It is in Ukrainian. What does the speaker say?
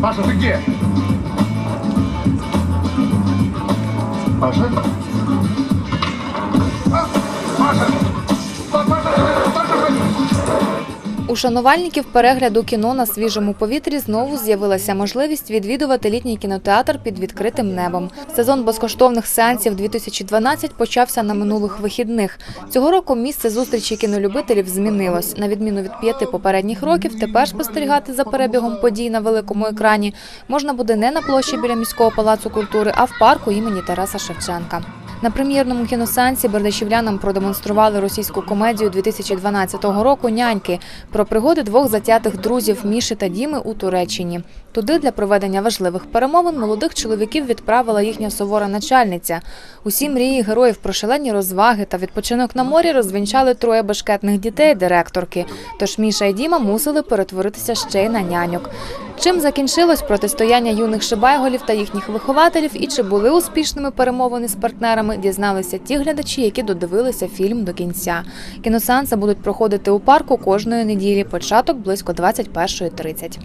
Паша, ты где? Паша? А, Паша! У шанувальників перегляду кіно на свіжому повітрі знову з'явилася можливість відвідувати літній кінотеатр під відкритим небом. Сезон безкоштовних сеансів 2012 почався на минулих вихідних. Цього року місце зустрічі кінолюбителів змінилось. На відміну від п'яти попередніх років, тепер спостерігати за перебігом подій на великому екрані можна буде не на площі біля міського палацу культури, а в парку імені Тараса Шевченка. На прем'єрному кіносеансі бердичівлянам продемонстрували російську комедію 2012 року «Няньки» про пригоди двох затятих друзів Міші та Діми у Туреччині. Туди для проведення важливих перемовин молодих чоловіків відправила їхня сувора начальниця. Усі мрії героїв про шалені розваги та відпочинок на морі розвінчали троє бешкетних дітей директорки. Тож Міша і Діма мусили перетворитися ще й на няньок. Чим закінчилось протистояння юних шибайголів та їхніх вихователів, і чи були успішними перемовини з партнерами, дізналися ті глядачі, які додивилися фільм до кінця. Кіносеанси будуть проходити у парку кожної неділі, початок близько 21.30.